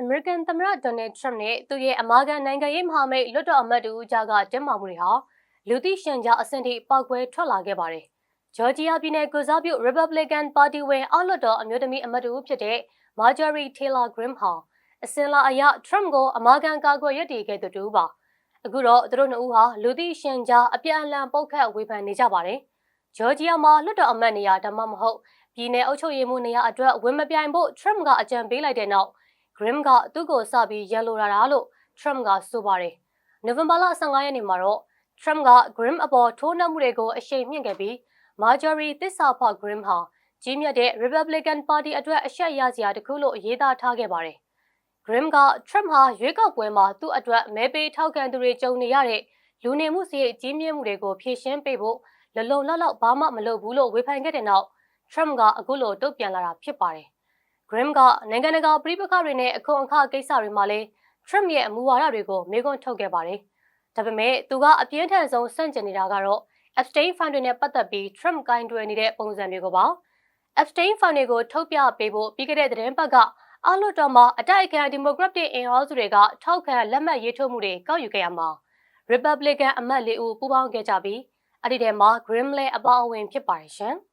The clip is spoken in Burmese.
အမေရိကန်သမ္မတဒေါ်နယ်ထရမ့်နဲ့သူ့ရဲ့အမာခံနိုင်ငံရေးမဟာမိတ်လွတ်တော်အမတ်တို့ကြားကတင်းမာမှုတွေဟာလူသိရှင်ကြားအဆင့်ထိပောက်ကွဲထွက်လာခဲ့ပါတယ်။ဂျော်ဂျီယာပြည်နယ်ကိုစားပြု Republican Party ဝင်အောက်လွှတ်တော်အမျိုးသမီးအမတ်တို့ဖြစ်တဲ့ Marjorie Taylor Greene ဟာအစင်လာအရ Trump ကိုအမာခံကာကွယ်ရည်တည်ခဲ့သူတူပါ။အခုတော့သူတို့နှစ်ဦးဟာလူသိရှင်ကြားအပြန်အလှန်ပုတ်ခတ်ဝေဖန်နေကြပါတယ်။ဂျော်ဂျီယာမှာလွှတ်တော်အမတ်နေရာဒါမှမဟုတ်ပြည်내အုပ်ချုပ်ရေးမှုနေရာအတွက်ဝင်မပြိုင်ဖို့ Trump ကအကြံပေးလိုက်တဲ့နောက် Grim ကသူ့ကိုစပြီးရန်လိုလာတာလို့ Trump ကဆိုပါတယ်။နိုဝင်ဘာလ15ရက်နေ့မှာတော့ Trump က Grim အပေါ်ထိုးနှက်မှုတွေကိုအရှိန်မြင့်ခဲ့ပြီး Marjorie သစ္စာဖောက် Grim ဟာကြီးမြတ်တဲ့ Republican Party အတွက်အရှက်ရစရာတခုလို့ရေးသားထားခဲ့ပါတယ်။ Grim က Trump ဟာရွေးကောက်ပွဲမှာသူ့အတွက်မဲပေးထောက်ခံသူတွေကြုံနေရတဲ့လူနေမှုစရိတ်ကြီးမြင့်မှုတွေကိုဖြေရှင်းပေးဖို့လလုံလောက်လောက်ဘာမှမလုပ်ဘူးလို့ဝေဖန်ခဲ့တဲ့နောက် Trump ကအခုလိုတုံ့ပြန်လာတာဖြစ်ပါတယ်။ Grim ကနိုင်ငံတကာပြည်ပခတွေနဲ့အခွန်အခကိစ္စတွေမှာလည်း Trump ရဲ့အမူဝါဒတွေကိုမေးခွန်းထုတ်ခဲ့ပါတယ်။ဒါပေမဲ့သူကအပြင်းထန်ဆုံးဆန့်ကျင်နေတာကတော့ Epstein Fund တွေနဲ့ပတ်သက်ပြီး Trump ကင်တွယ်နေတဲ့ပုံစံတွေကိုပါ။ Epstein Fund တွေကိုထုတ်ပြပေးဖို့ပြီးခဲ့တဲ့သတင်းပတ်ကအောက်လွှတ်တော်မှာအတိုက်အခံဒီမိုကရက်တစ်အင်အားစုတွေကထောက်ခံလက်မှတ်ရေးထိုးမှုတွေကောက်ယူခဲ့ရမှာ Republican အမတ်၄ဦးပူးပေါင်းခဲ့ကြပြီးအဲ့ဒီထဲမှာ Grim လည်းအပါအဝင်ဖြစ်ပါတယ်ရှင်။